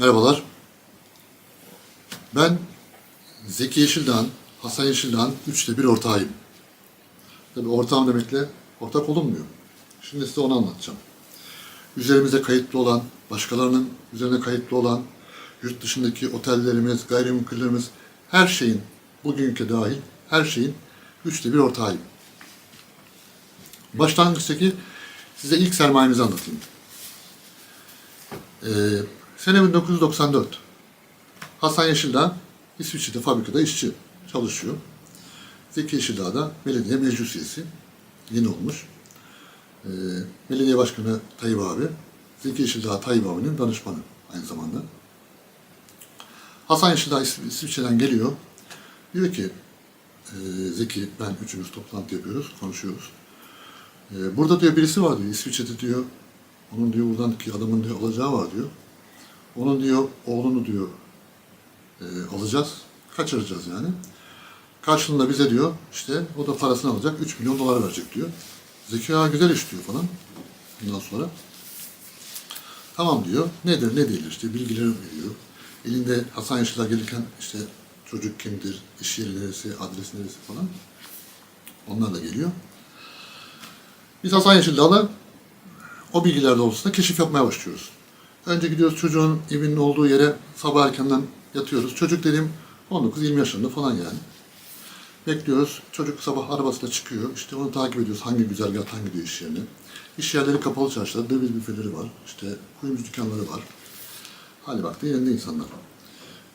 Merhabalar. Ben Zeki Yeşildağ'ın, Hasan Yeşildağ'ın üçte bir ortağıyım. Tabii ortağım demekle ortak olunmuyor. Şimdi size onu anlatacağım. Üzerimize kayıtlı olan, başkalarının üzerine kayıtlı olan, yurt dışındaki otellerimiz, gayrimenkullerimiz, her şeyin, bugünkü dahil her şeyin üçte bir ortağıyım. Başlangıçtaki size ilk sermayemizi anlatayım. Ee, sene 1994. Hasan Yeşildağ İsviçre'de fabrikada işçi çalışıyor. Zeki Yeşildağ da belediye meclis üyesi. Yeni olmuş. Ee, belediye başkanı Tayyip abi. Zeki Yeşildağ Tayyip abinin danışmanı aynı zamanda. Hasan Yeşildağ İs- İsviçre'den geliyor. Diyor ki e, Zeki ben üçümüz toplantı yapıyoruz, konuşuyoruz. E, burada diyor birisi var diyor İsviçre'de diyor onun diyor buradaki adamın diyor alacağı var diyor. Onun diyor oğlunu diyor e, alacağız. Kaçıracağız yani. Karşılığında bize diyor işte o da parasını alacak 3 milyon dolar verecek diyor. Zeki "Aa, güzel iş diyor falan. Ondan sonra tamam diyor. Nedir ne değildir işte bilgileri veriyor. Elinde Hasan Yaşlılar gelirken işte çocuk kimdir, iş yeri neresi, adres neresi falan. Onlar da geliyor. Biz Hasan Yeşildar'la o bilgiler doğrultusunda keşif yapmaya başlıyoruz. Önce gidiyoruz çocuğun evinin olduğu yere sabah erkenden yatıyoruz. Çocuk dediğim 19-20 yaşında falan yani. Bekliyoruz. Çocuk sabah arabasıyla çıkıyor. İşte onu takip ediyoruz. Hangi güzergahtan gidiyor iş yerine. İş yerleri kapalı çarşılar, döviz büfeleri var. İşte kuyumcu dükkanları var. Hali vakti yerinde insanlar.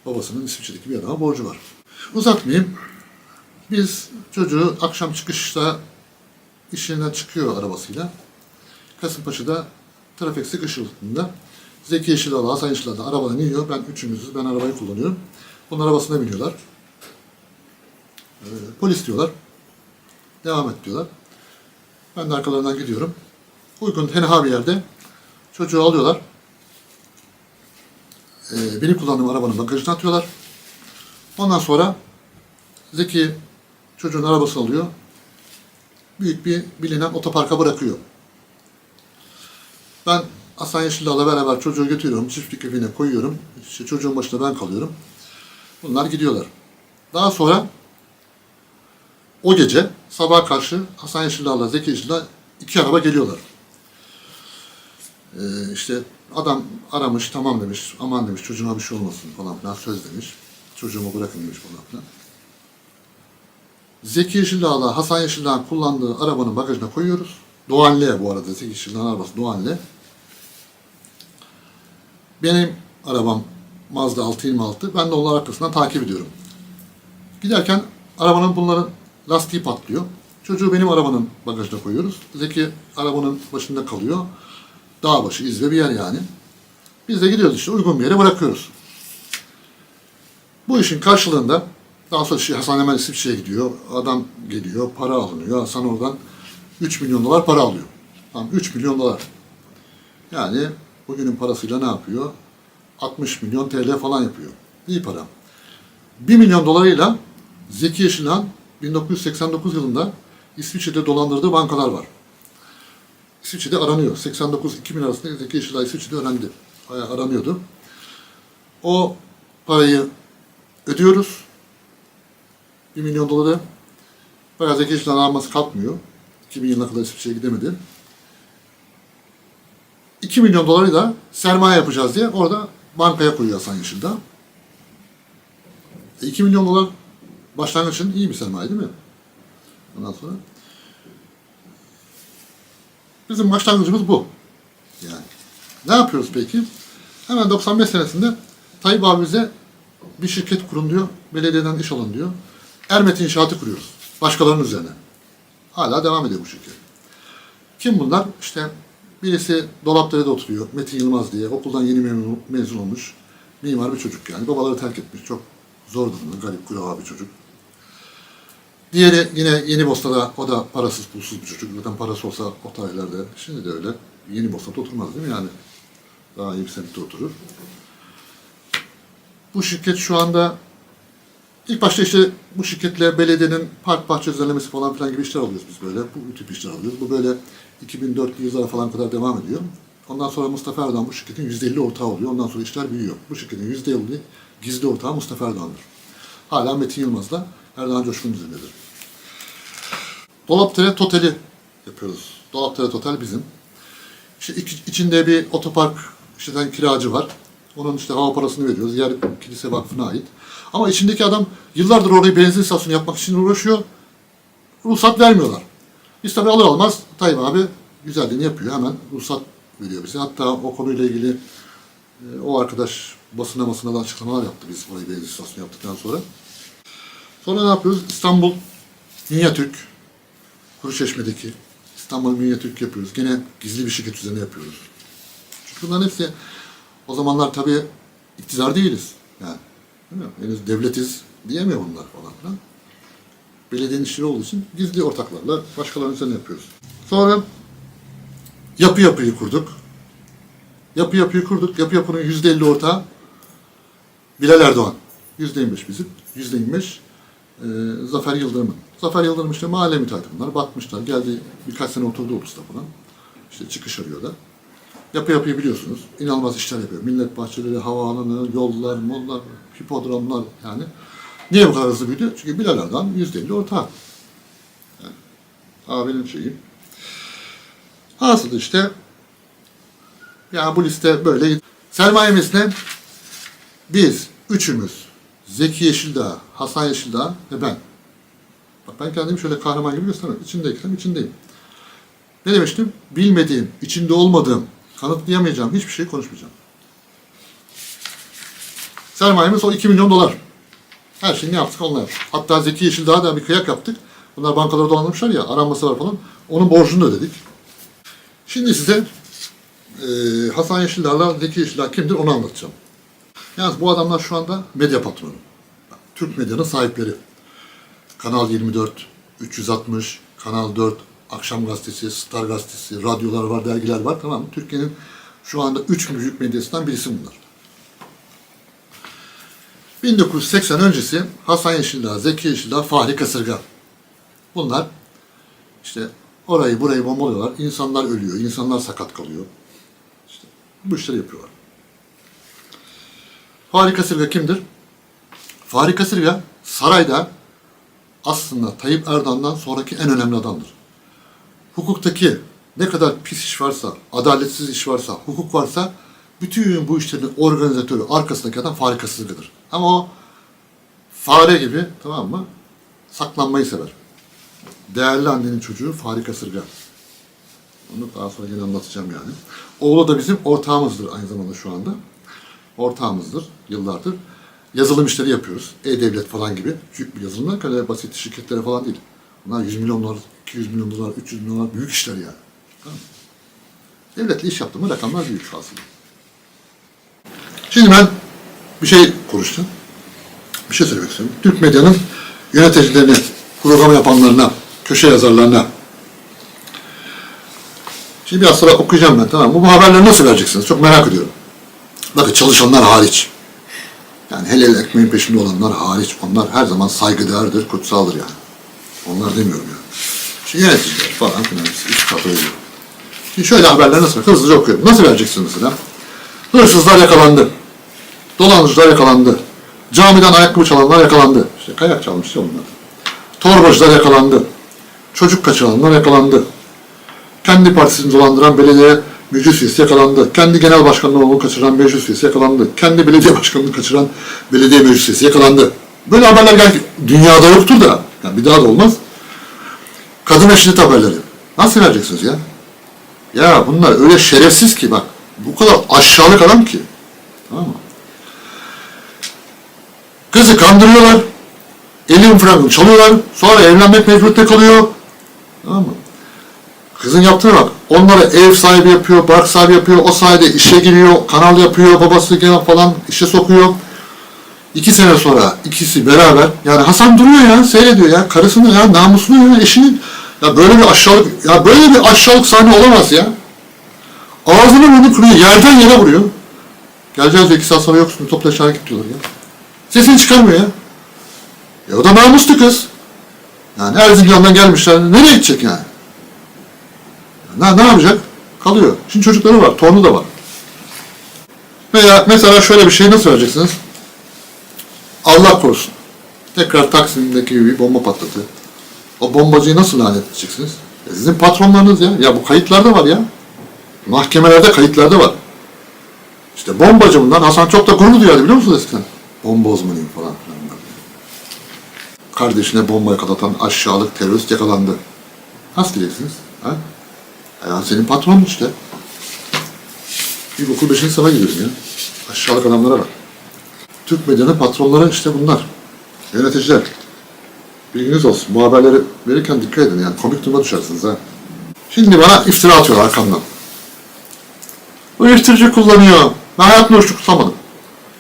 Babasının İsviçre'deki bir adama borcu var. Uzatmayayım. Biz çocuğu akşam çıkışta iş yerinden çıkıyor arabasıyla. Kasımpaşa'da trafik sıkışıklığında Zeki Yeşilal'la, Hasan Yeşilal'da arabadan iniyor. Ben üçümüzüz, ben arabayı kullanıyorum. Bunun arabasına biniyorlar. Ee, polis diyorlar. Devam et diyorlar. Ben de arkalarından gidiyorum. Uygun, tenha bir yerde çocuğu alıyorlar. Ee, benim kullandığım arabanın bagajına atıyorlar. Ondan sonra Zeki çocuğun arabasını alıyor. Büyük bir bilinen otoparka bırakıyor. Ben Hasan Yeşildağ'la beraber çocuğu götürüyorum. Çiftlik evine koyuyorum. İşte çocuğun başında ben kalıyorum. Bunlar gidiyorlar. Daha sonra o gece sabah karşı Hasan Yeşildağ'la Zeki Yeşildağ iki araba geliyorlar. Ee, işte adam aramış tamam demiş aman demiş çocuğuma bir şey olmasın falan filan söz demiş. Çocuğumu bırakın demiş falan filan. Zeki Yeşildağ'la Hasan Yeşildağ'ın kullandığı arabanın bagajına koyuyoruz. Doğan L bu arada Zeki Yeşildağ'ın arabası Doğan L. Benim arabam Mazda 626. Ben de onların arkasından takip ediyorum. Giderken arabanın bunların lastiği patlıyor. Çocuğu benim arabanın bagajına koyuyoruz. Zeki arabanın başında kalıyor. Dağ başı, izbe bir yer yani. Biz de gidiyoruz işte uygun bir yere bırakıyoruz. Bu işin karşılığında daha sonra şey, Hasan hemen İsviçre'ye gidiyor. Adam geliyor, para alınıyor. Hasan oradan 3 milyon dolar para alıyor. Tamam 3 milyon dolar. Yani bugünün parasıyla ne yapıyor? 60 milyon TL falan yapıyor. İyi para. 1 milyon dolarıyla Zeki Yeşilhan 1989 yılında İsviçre'de dolandırdığı bankalar var. İsviçre'de aranıyor. 89-2000 arasında Zeki Yeşilhan İsviçre'de öğrendi. Aranıyordu. O parayı ödüyoruz. 1 milyon doları. Bayağı Zeki Yeşilhan alması kalkmıyor. 2000 yılına kadar İsviçre'ye gidemedi. 2 milyon doları da sermaye yapacağız diye orada bankaya koyuyor Hasan Yeşildağ. E 2 milyon dolar başlangıç için iyi bir sermaye değil mi? Ondan sonra bizim başlangıcımız bu. Yani ne yapıyoruz peki? Hemen 95 senesinde Tayyip abi bize bir şirket kurun diyor. Belediyeden iş alın diyor. Ermet İnşaatı kuruyoruz. Başkalarının üzerine. Hala devam ediyor bu şirket. Kim bunlar? İşte birisi Dolapdere'de oturuyor. Metin Yılmaz diye. Okuldan yeni mezun, olmuş. Mimar bir çocuk yani. Babaları terk etmiş. Çok zor durumda. Garip kurava bir çocuk. Diğeri yine Yeni Bosna'da. O da parasız pulsuz bir çocuk. Zaten parası olsa o tarihlerde. Şimdi de öyle. Yeni Bosna'da oturmaz değil mi yani? Daha iyi bir semtte oturur. Bu şirket şu anda ilk başta işte bu şirketle belediyenin park bahçe düzenlemesi falan filan gibi işler alıyoruz biz böyle. Bu tip işler alıyoruz. Bu böyle 2004 yıllara falan kadar devam ediyor. Ondan sonra Mustafa Erdoğan bu şirketin %50 ortağı oluyor. Ondan sonra işler büyüyor. Bu şirketin %50 gizli ortağı Mustafa Erdoğan'dır. Hala Metin Yılmaz da Erdoğan Coşkun üzerindedir. Dolapdere Total'i yapıyoruz. Dolapdere Total bizim. İşte iç- içinde bir otopark işleten kiracı var. Onun işte hava parasını veriyoruz. Yer kilise vakfına ait. Ama içindeki adam yıllardır orayı benzin istasyonu yapmak için uğraşıyor. Ruhsat vermiyorlar. Biz tabii alır almaz Tayyip abi güzelliğini yapıyor. Hemen ruhsat veriyor bize. Hatta o konuyla ilgili e, o arkadaş basına basına da açıklamalar yaptı biz orayı benzin istasyonu yaptıktan sonra. Sonra ne yapıyoruz? İstanbul Minyatürk Kuruçeşme'deki İstanbul Minyatürk yapıyoruz. Gene gizli bir şirket üzerine yapıyoruz. Çünkü bunların hepsi o zamanlar tabii iktidar değiliz. Yani değil mi? henüz devletiz diyemiyor bunlar falan filan. Belediyenin işleri olduğu için gizli ortaklarla başkalarının üzerine yapıyoruz. Sonra yapı yapıyı kurduk. Yapı yapıyı kurduk. Yapı yapının yüzde elli ortağı Bilal Erdoğan. Yüzde yirmi beş bizim. Yüzde yirmi beş Zafer Yıldırım'ın. Zafer Yıldırım işte mahalle müteahhiti bunlar. Bakmışlar. Geldi birkaç sene oturdu Ulus'ta falan. İşte çıkış arıyor da. Yapı yapıyı biliyorsunuz. İnanılmaz işler yapıyor. Millet bahçeleri, havaalanı, yollar, mollar, hipodromlar yani. Niye bu kadar hızlı büyüdü? Çünkü Bilal Erdoğan yüzde elli ortağı. Yani, abinin şeyi. Hasıl işte yani bu liste böyle. Sermayemiz ne? Biz üçümüz Zeki Yeşildağ, Hasan Yeşildağ ve ben. Bak ben kendimi şöyle kahraman gibi göstermem. İçindeysem içindeyim. Ne demiştim? Bilmediğim, içinde olmadığım, kanıtlayamayacağım hiçbir şey konuşmayacağım. Sermayemiz o 2 milyon dolar. Her şeyi ne yaptık onunla. Hatta Zeki Yeşildağ'a da bir kıyak yaptık. Bunlar bankaları dolandırmışlar ya, aranması var falan. Onun borcunu ödedik. Şimdi size e, Hasan Yeşildağ'la Zeki Yeşildağ kimdir onu anlatacağım. Yalnız bu adamlar şu anda medya patronu. Türk medyanın sahipleri. Kanal 24, 360, Kanal 4, Akşam Gazetesi, Star Gazetesi, radyolar var, dergiler var tamam mı? Türkiye'nin şu anda üç büyük medyasından birisi bunlar. 1980 öncesi Hasan Yeşildağ, Zeki Yeşildağ, Fahri Kasırga. Bunlar işte orayı burayı bombalıyorlar. İnsanlar ölüyor, insanlar sakat kalıyor. İşte bu işleri yapıyorlar. Fahri Kasırga kimdir? Fahri Kasırga sarayda aslında Tayyip Erdoğan'dan sonraki en önemli adamdır. Hukuktaki ne kadar pis iş varsa, adaletsiz iş varsa, hukuk varsa bütün bu işlerin organizatörü, arkasındaki adam Fahri Kasırga'dır. Ama o fare gibi tamam mı? Saklanmayı sever. Değerli annenin çocuğu Fahri Kasırga. Onu daha sonra yine anlatacağım yani. Oğlu da bizim ortağımızdır aynı zamanda şu anda ortağımızdır yıllardır. Yazılım işleri yapıyoruz. E-Devlet falan gibi. Büyük bir yazılımlar kadar basit şirketlere falan değil. Bunlar 100 milyon dolar, 200 milyon dolar, 300 milyon dolar büyük işler yani. Tamam. Devletle iş yaptığımız rakamlar büyük aslında. Şimdi ben bir şey konuştum. Bir şey söylemek istiyorum. Türk medyanın yöneticilerine, program yapanlarına, köşe yazarlarına. Şimdi biraz sonra okuyacağım ben tamam mı? Bu haberleri nasıl vereceksiniz? Çok merak ediyorum. Bakın çalışanlar hariç. Yani hele ekmeğin peşinde olanlar hariç. Onlar her zaman saygıdeğerdir, kutsaldır yani. Onlar demiyorum yani. Şimdi yöneticiler falan filan üst katı ediyor. Şimdi şöyle haberler nasıl? Hızlıca okuyorum. Nasıl vereceksiniz mesela? Hırsızlar yakalandı. Dolandırıcılar yakalandı. Camiden ayakkabı çalanlar yakalandı. İşte kayak çalmış ya onlar. Torbacılar yakalandı. Çocuk kaçıranlar yakalandı. Kendi partisini dolandıran belediye meclis üyesi yakalandı. Kendi genel başkanlığını kaçıran meclis üyesi yakalandı. Kendi belediye başkanlığını kaçıran belediye meclis üyesi yakalandı. Böyle haberler gel dünyada yoktur da. Yani bir daha da olmaz. Kadın ve şiddet haberleri. Nasıl vereceksiniz ya? Ya bunlar öyle şerefsiz ki bak. Bu kadar aşağılık adam ki. Tamam mı? Kızı kandırıyorlar. Elin fragını çalıyorlar. Sonra evlenmek mecburiyette kalıyor. Tamam mı? Kızın yaptığına bak. Onlara ev sahibi yapıyor, bark sahibi yapıyor, o sayede işe giriyor, kanal yapıyor, babası falan işe sokuyor. İki sene sonra ikisi beraber, yani Hasan duruyor ya, seyrediyor ya, karısını ya, namusunu ya, eşini, ya böyle bir aşağılık, ya böyle bir aşağılık sahne olamaz ya. Ağzını bunu kırıyor, yerden yere vuruyor. Geleceğiz iki saat sonra yoksun, topla aşağı git diyorlar ya. Sesini çıkarmıyor ya. Ya o da namuslu kız. Yani Erzincan'dan gelmişler, nereye gidecek yani? Ne, ne yapacak? Kalıyor. Şimdi çocukları var, torunu da var. Veya mesela şöyle bir şey nasıl vereceksiniz? Allah korusun. Tekrar Taksim'deki bir bomba patladı. O bombacıyı nasıl lanet edeceksiniz? E sizin patronlarınız ya. Ya bu kayıtlarda var ya. Mahkemelerde kayıtlarda var. İşte bombacı bundan Hasan çok da gurur duyardı biliyor musunuz eskiden? Bomba uzmanıyım falan filan. Kardeşine bomba yakalatan aşağılık terörist yakalandı. Nasıl diyeceksiniz? Ha? Ya senin patronun işte. Bir okul beşinci sınıfa gidiyorum ya. Aşağılık adamlara bak. Türk medyanın patronları işte bunlar. Yöneticiler. Bilginiz olsun. Bu haberleri verirken dikkat edin yani. Komik duruma düşersiniz ha. Şimdi bana iftira atıyorlar arkamdan. Uyuşturucu kullanıyor. Ben hayatımda uyuşturucu kullanmadım.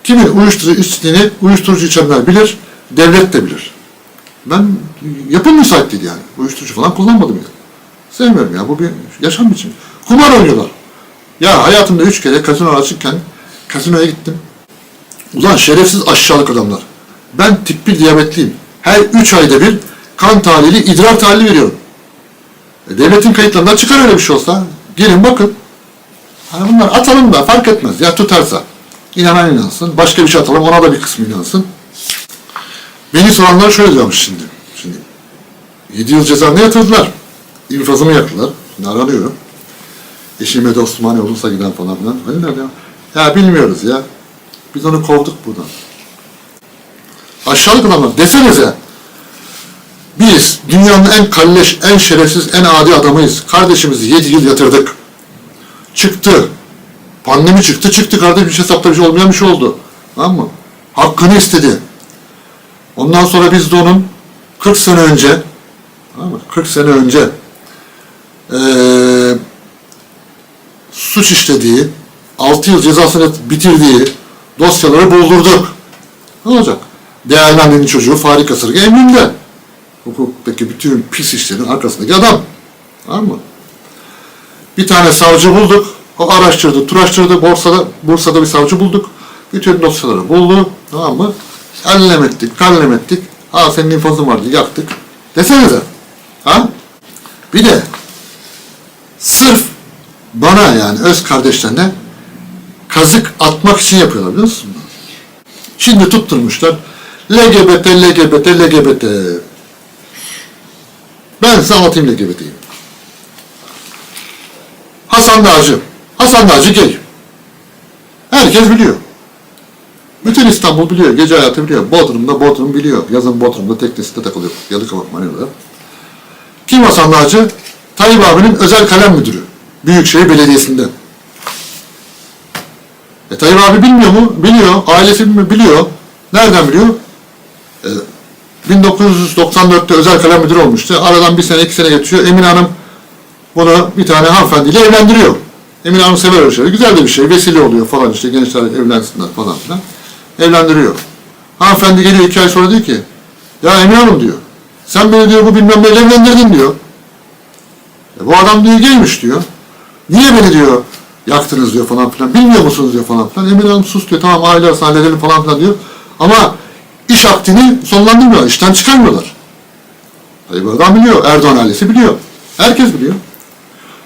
Kimin uyuşturucu içtiğini uyuşturucu içenler bilir, devlet de bilir. Ben yapım müsait değil yani. Uyuşturucu falan kullanmadım yani. Sevmiyorum ya. Bu bir yaşam biçimi. Kumar oynuyorlar. Ya hayatımda üç kere kasino açıkken kasinoya gittim. Ulan şerefsiz aşağılık adamlar. Ben tip 1 diyabetliyim. Her üç ayda bir kan tahlili, idrar tahlili veriyorum. E, devletin kayıtlarında çıkar öyle bir şey olsa. Gelin bakın. Hani bunlar atalım da fark etmez. Ya tutarsa. İnanan inansın. Başka bir şey atalım ona da bir kısmı inansın. Beni soranlar şöyle diyormuş şimdi. Şimdi 7 yıl cezaevine yatırdılar. İnfazımı yaktılar. Şimdi aranıyorum. Eşime de Osmaniye olursa giden falan filan. Öyle der ya. Ya bilmiyoruz ya. Biz onu kovduk buradan. Aşağılık adamlar. Desenize. Biz dünyanın en kalleş, en şerefsiz, en adi adamıyız. Kardeşimizi 7 yıl yatırdık. Çıktı. Pandemi çıktı, çıktı kardeşim. Hiç hesapta bir şey olmayan bir şey oldu. Tamam mı? Hakkını istedi. Ondan sonra biz de onun 40 sene önce tamam mı? 40 sene önce eee, suç işlediği, 6 yıl cezasını bitirdiği dosyaları buldurduk. Ne olacak? Değerli annenin çocuğu Fahri Kasırga emrinde. Hukuktaki bütün pis işlerin arkasındaki adam. Tamam mı? Bir tane savcı bulduk. O araştırdı, turaştırdı. Bursa'da, Bursa'da bir savcı bulduk. Bütün dosyaları buldu. Tamam mı? Allem ettik, kallem ettik. Ha senin infazın vardı, yaktık. Desenize. Ha? Bir de sırf bana yani öz kardeşlerine kazık atmak için yapıyorlar biliyor musun? Şimdi tutturmuşlar. LGBT, LGBT, LGBT. Ben size anlatayım LGBT'yi. Hasan Dağcı. Hasan Dağcı gay. Herkes biliyor. Bütün İstanbul biliyor. Gece hayatı biliyor. Bodrum'da Bodrum biliyor. Yazın Bodrum'da teknesinde takılıyor. Yalıkavak Manila'da. Kim Hasan Dağcı? Tayyip abinin özel kalem müdürü. Büyükşehir Belediyesi'nde. E Tayyip abi bilmiyor mu? Biliyor. Ailesi bilmiyor. Biliyor. Nereden biliyor? E, 1994'te özel kalem müdürü olmuştu. Aradan bir sene iki sene geçiyor. Emine Hanım bunu bir tane hanımefendiyle evlendiriyor. Emine Hanım sever öyle şeyleri. Güzel de bir şey. Vesile oluyor falan işte. Gençler evlensinler falan filan. Evlendiriyor. Hanımefendi geliyor iki ay sonra diyor ki ya Emine Hanım diyor. Sen beni diyor bu bilmem neyle evlendirdin diyor. E, bu adam diyor gaymiş diyor. Niye beni diyor yaktınız diyor falan filan. Bilmiyor musunuz diyor falan filan. Emine Hanım sus diyor. Tamam aile arasında halledelim falan filan diyor. Ama iş akdini sonlandırmıyor. işten çıkarmıyorlar. Bu adam biliyor. Erdoğan ailesi biliyor. Herkes biliyor.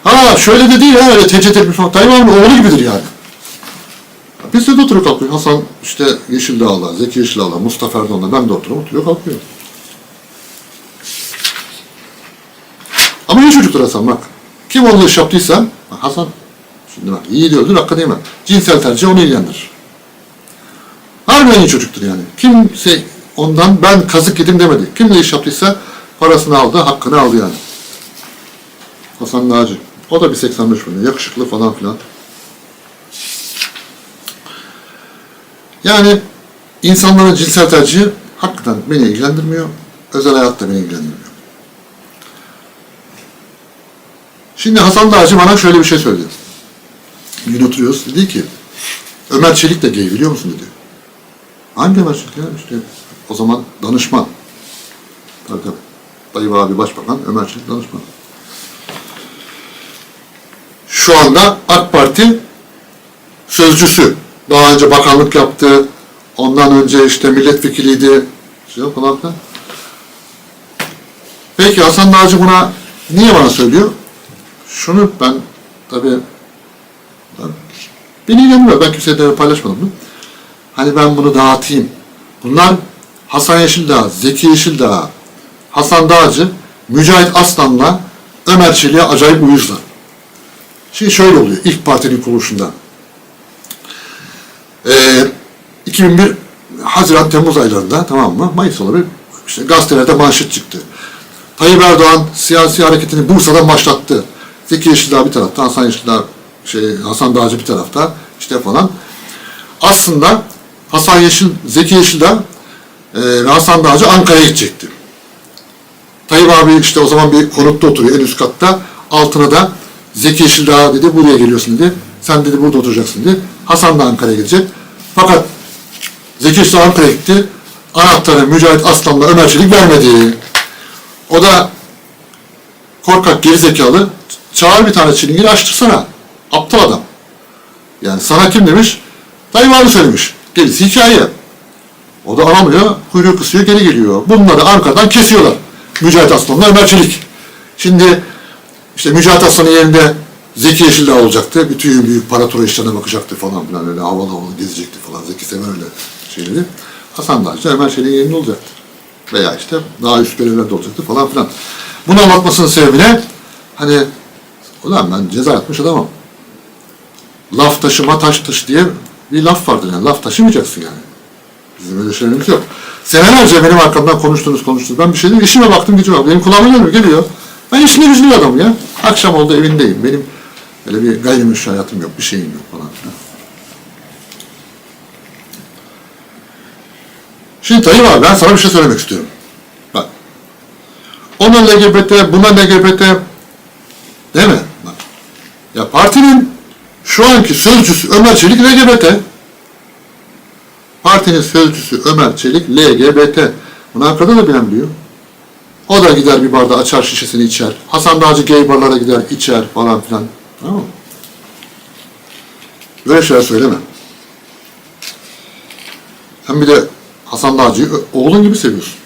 Ha şöyle de değil ha öyle tecet etmiş falan. Tayyip abinin oğlu gibidir yani. Biz de oturup kalkıyor. Hasan işte Yeşildağ'la, Zeki Yeşildağ'la, Mustafa Erdoğan'la ben de oturup oturuyor kalkıyor. Ama iyi çocuktur Hasan bak. Kim onunla iş yaptıysa, Hasan, şimdi bak iyi diyordur, hakkı değil mi? Cinsel tercih onu ilgilendirir. Harbiden iyi çocuktur yani. Kimse ondan ben kazık yedim demedi. Kimle iş yaptıysa parasını aldı, hakkını aldı yani. Hasan Naci. O da bir 85 milyon. Yakışıklı falan filan. Yani insanların cinsel tercihi hakikaten beni ilgilendirmiyor. Özel hayat beni ilgilendirmiyor. Şimdi Hasan Dağcı bana şöyle bir şey söyledi. Bir. Dedi ki Ömer Çelik de gay biliyor musun dedi. Hangi Ömer Çelik ya? İşte o zaman danışman. Tabii tabii. Tayyip abi başbakan, Ömer Çelik danışman. Şu anda AK Parti sözcüsü. Daha önce bakanlık yaptı. Ondan önce işte milletvekiliydi. Şey falan filan. Peki Hasan Dağcı buna niye bana söylüyor? Şunu ben tabii beni ilgilenmiyor. Ben kimseye de paylaşmadım. Hani ben bunu dağıtayım. Bunlar Hasan Yeşildağ, Zeki Yeşildağ, Hasan Dağcı, Mücahit Aslan'la Ömer Çelik'e acayip uyuzlar. Şimdi şöyle oluyor ilk partinin kuruluşunda. Ee, 2001 Haziran Temmuz aylarında tamam mı? Mayıs olabilir. İşte gazetelerde manşet çıktı. Tayyip Erdoğan siyasi hareketini Bursa'dan başlattı. Zeki Yeşildağ bir tarafta, Hasan Yeşildağ, şey, Hasan Dağcı bir tarafta işte falan. Aslında Hasan Yeşil, Zeki Yeşildağ e, Hasan Dağcı Ankara'ya gidecekti. Tayyip abi işte o zaman bir konutta oturuyor en üst katta. Altına da Zeki Yeşildağ dedi buraya geliyorsun dedi. Sen dedi burada oturacaksın dedi. Hasan da Ankara'ya gidecek. Fakat Zeki Yeşildağ Ankara'ya gitti. Anahtarı Mücahit Aslan'la Ömer Çelik vermedi. O da korkak gerizekalı çağır bir tane çilingiri açtırsana. Aptal adam. Yani sana kim demiş? Tayyip abi söylemiş. Gerisi hikaye. O da alamıyor, kuyruğu kısıyor, geri geliyor. Bunları Ankara'dan kesiyorlar. Mücahit Aslan'la Ömer Çelik. Şimdi işte Mücahit Aslan'ın yerinde Zeki Yeşildağ olacaktı. Bütün büyük paratura işlerine bakacaktı falan filan öyle havalı havalı gezecekti falan. Zeki sever öyle şeyleri. Hasan da işte Ömer Çelik'in yerinde olacaktı. Veya işte daha üst görevlerde olacaktı falan filan. Bunu anlatmasının sebebi ne? Hani ulan ben ceza yatmış adamım. Laf taşıma taş taşı diye bir laf vardır yani. Laf taşımayacaksın yani. Bizim öyle şeylerimiz yok. Senelerce benim arkamdan konuştunuz konuştunuz. Ben bir şey değil. İşime baktım gidiyorum. Benim kulağıma gelmiyor. Geliyor. Ben işime güclü adamım ya. Akşam oldu evindeyim. Benim öyle bir gayrimeşru hayatım yok. Bir şeyim yok falan. Şimdi Tayyip abi ben sana bir şey söylemek istiyorum. Bak. Ona LGBT, buna LGBT değil mi? Bak. Ya partinin şu anki sözcüsü Ömer Çelik LGBT. Partinin sözcüsü Ömer Çelik LGBT. Bunu Ankara'da da bilen biliyor. O da gider bir barda açar şişesini içer. Hasan Dağcı gay barlara gider içer falan filan. Tamam? Böyle şeyler söyleme. Hem bir de Hasan Dağcı'yı oğlun gibi seviyorsun.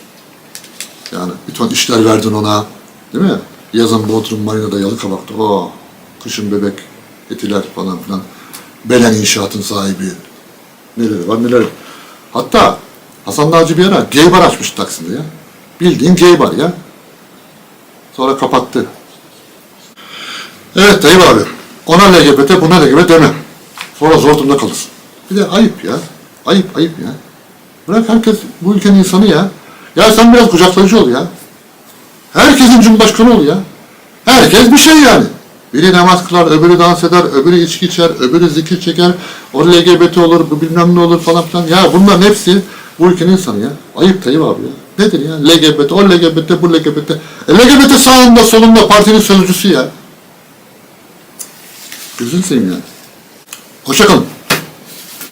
Yani bir ton işler verdin ona. Değil mi? Yazın Bodrum Marina'da Yalıkavak'ta. Oh, kışın bebek etiler falan filan. Belen İnşaat'ın sahibi. Neleri var neler. Hatta Hasan Dağcı bir ara gay bar açmış Taksim'de ya. Bildiğin gay bar ya. Sonra kapattı. Evet Tayyip abi. Ona LGBT buna LGBT deme. Sonra zor durumda kalırsın. Bir de ayıp ya. Ayıp ayıp ya. Bırak herkes bu ülkenin insanı ya. Ya sen biraz kucaklayıcı ol ya. Herkesin cumhurbaşkanı ol ya. Herkes bir şey yani. Biri namaz kılar, öbürü dans eder, öbürü içki içer, öbürü zikir çeker, o LGBT olur, bu bilmem ne olur falan filan. Ya bunların hepsi bu ülkenin insanı ya. Ayıp Tayyip abi ya. Nedir ya? LGBT, o LGBT, bu LGBT. E, LGBT sağında solunda partinin sözcüsü ya. Gözünü seveyim yani. Hoşçakalın.